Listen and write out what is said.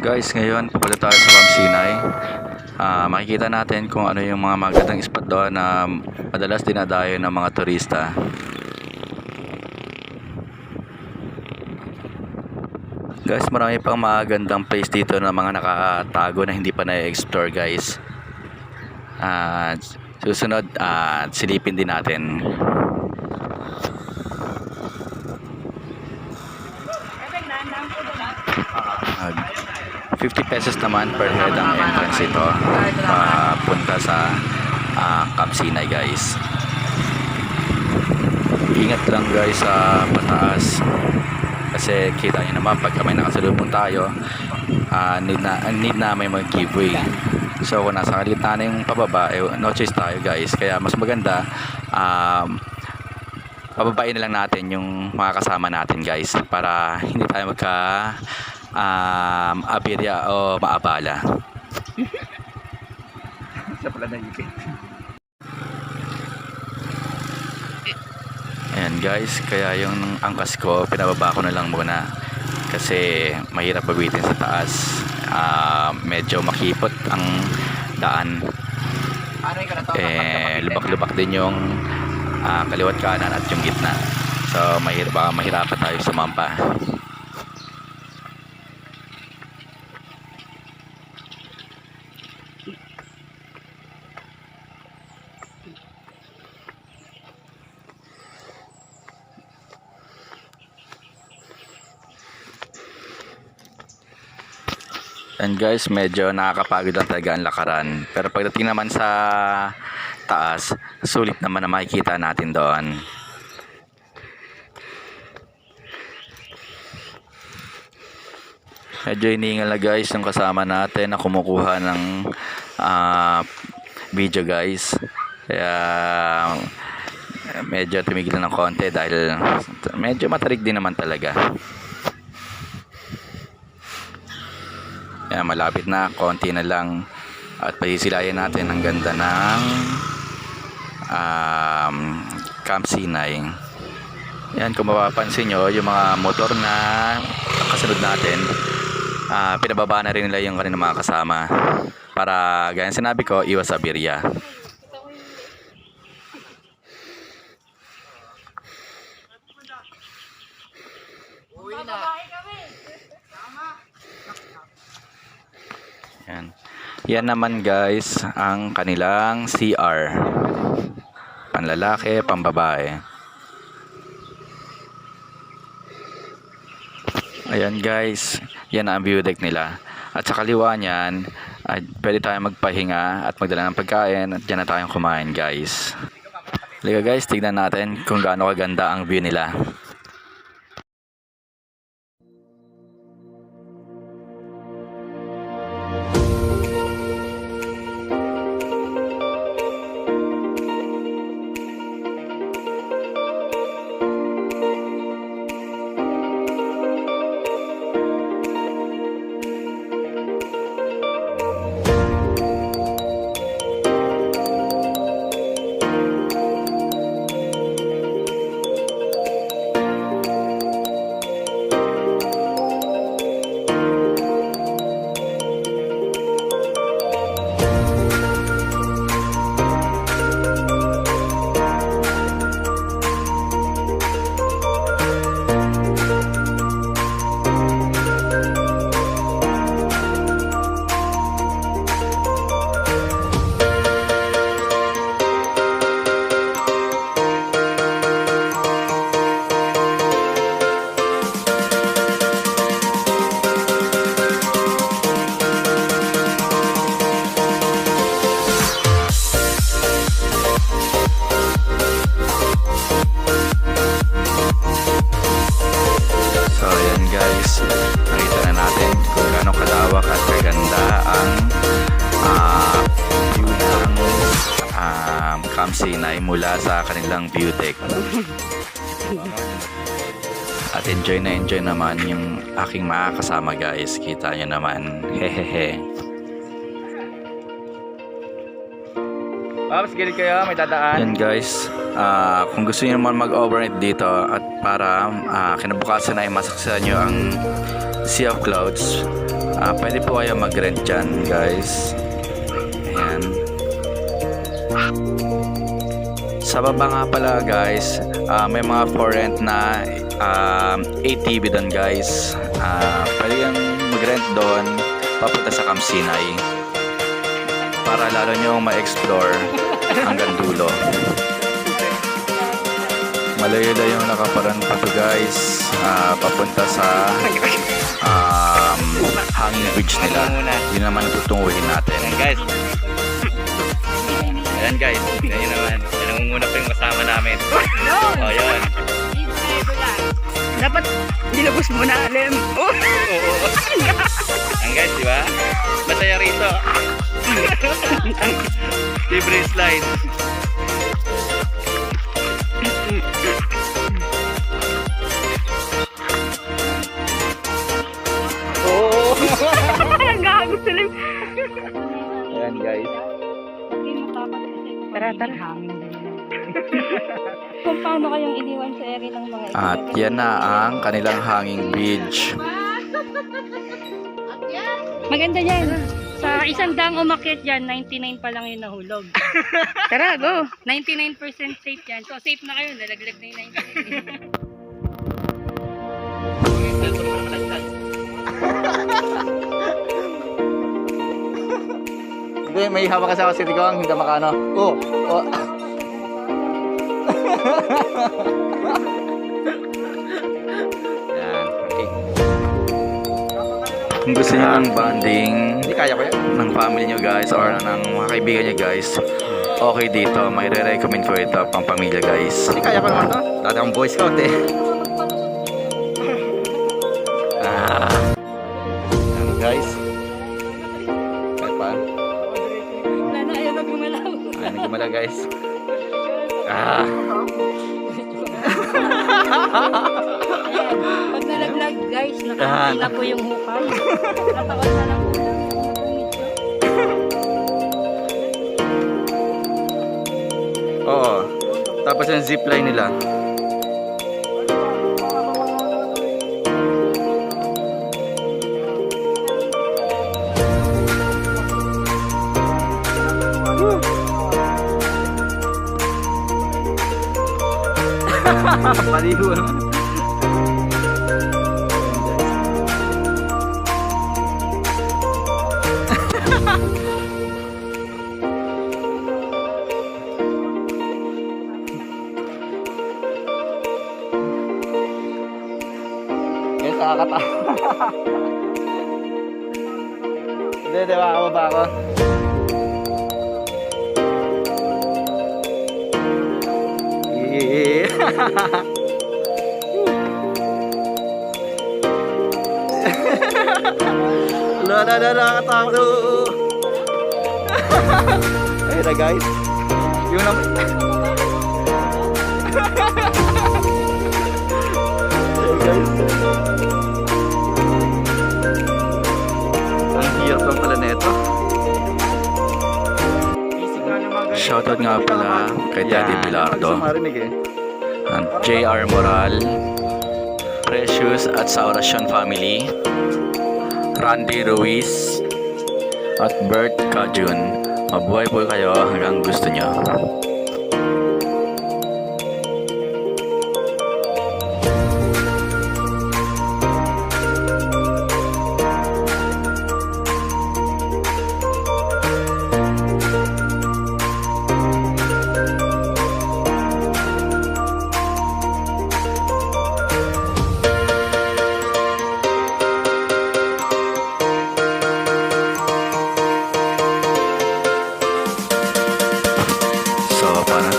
Guys, ngayon papunta tayo sa Camp Sinai. Ah, makikita natin kung ano yung mga magandang spot doon na madalas dinadayo ng mga turista. Guys, marami pang magandang place dito na mga nakatago na hindi pa na-explore guys. Ah, susunod, ah, silipin din natin. Ah, 50 pesos naman per head ang entrance ito. Papunta sa ah, Camp Sinai guys. Ingat lang guys sa pataas. Kasi kita nyo naman pagka may nakasalubong tayo ah, need, na, need na may mag giveaway. So kung nasa kalita na yung pababa eh, no choice tayo guys. Kaya mas maganda um, pababain na lang natin yung mga kasama natin guys para hindi tayo magka um, abirya o maabala Siya pala naipit. Ayan guys, kaya yung angkas ko, pinababa ko na lang muna. Kasi mahirap babitin sa taas. Ah, medyo makipot ang daan. Eh, lubak-lubak din yung ah, kaliwat kanan at yung gitna. So, mahirap, baka mahirapan tayo sumampa. And guys, medyo nakakapagod lang talaga ang lakaran. Pero pagdating naman sa taas, sulit naman na makikita natin doon. Medyo iniingal na guys yung kasama natin na kumukuha ng ah, video guys. Kaya medyo tumigil ng konti dahil medyo matarik din naman talaga. Kaya malapit na, konti na lang. At pasisilayan natin ang ganda ng um, Camp Sinai. Yan, kung mapapansin nyo, yung mga motor na kasunod natin, ah, pinababa na rin nila yung kanilang mga kasama. Para, gaya sinabi ko, iwas sa birya. Yan naman guys, ang kanilang CR. Panlalaki, pambabae. Ayan guys, yan ang view deck nila. At sa kaliwa niyan, ay, pwede tayong magpahinga at magdala ng pagkain at dyan na tayong kumain guys. Liga guys, tignan natin kung gaano kaganda ang view nila. Camp Sinai mula sa kanilang deck. At enjoy na enjoy naman yung aking makakasama guys. Kita nyo naman. Hehehe. Pops, gilid kayo, may dadaan. Yan guys, ah, kung gusto niyo naman mag-overnight dito at para ah, kinabukasan ay masaksayan nyo ang Sea of Clouds. Ah, pwede po kayo mag-rent dyan, guys. Ayan. Sa baba nga pala, guys, ah, may mga for rent na um, ATV doon, guys. Ah, pwede kang mag-rent doon papunta sa Camp para lalo nyo ma-explore hanggang dulo. Malayo-layo yung nakaparan pa to guys. Ah, papunta sa um, hanging bridge nila. Yun naman tutunguhin natin. Guys. Ayan guys. Ayan naman. Yan ang muna pa yung kasama namin. Oh, yun. Dapat nilabos mo na alam. Oh! Oo. Ayan guys, di ba? Masaya rito. Libre slide. Oo. Gago sila. Ayan guys. Tara, tara. Kung paano kayong iniwan sa area ng mga At yan na ang kanilang hanging bridge. Maganda yan. Sa isang daang umakyat yan, 99 pa lang yung nahulog. Tara, go. 99% safe yan. So safe na kayo, nalaglag na yung 99. may hawak kasi ako si Rico ang hindi makano. Oh. Yan. Okay. Kung gusto nyo ng bonding Hindi kaya ko yan. ng family nyo guys or ng mga kaibigan nyo guys, okay dito. May re-recommend ko ito pang pamilya guys. Hindi kaya ko naman to. Dati akong boy scout eh. Ah, Yan guys. Kahit pa. Ayan, nagmala guys. Ah. Pag nalaglag, guys, Yan. nakakita na po yung hukay. Nataon na lang po oo. Tapos yung zipline nila. Paliho naman. Guys, nakakatawa. Hindi, di ba? Kababa ako. Yeah. Wala na na nakakatakot. Ayun na guys. Yung naman. Ayun guys. Ang hirap lang pala neto. Shoutout nga pala kay Daddy. Bilardo. Gusto marinig eh. And JR Moral, Precious at sa Orasyon Family, Randy Ruiz, at Bert Kajun. Mabuhay po kayo hanggang gusto nyo.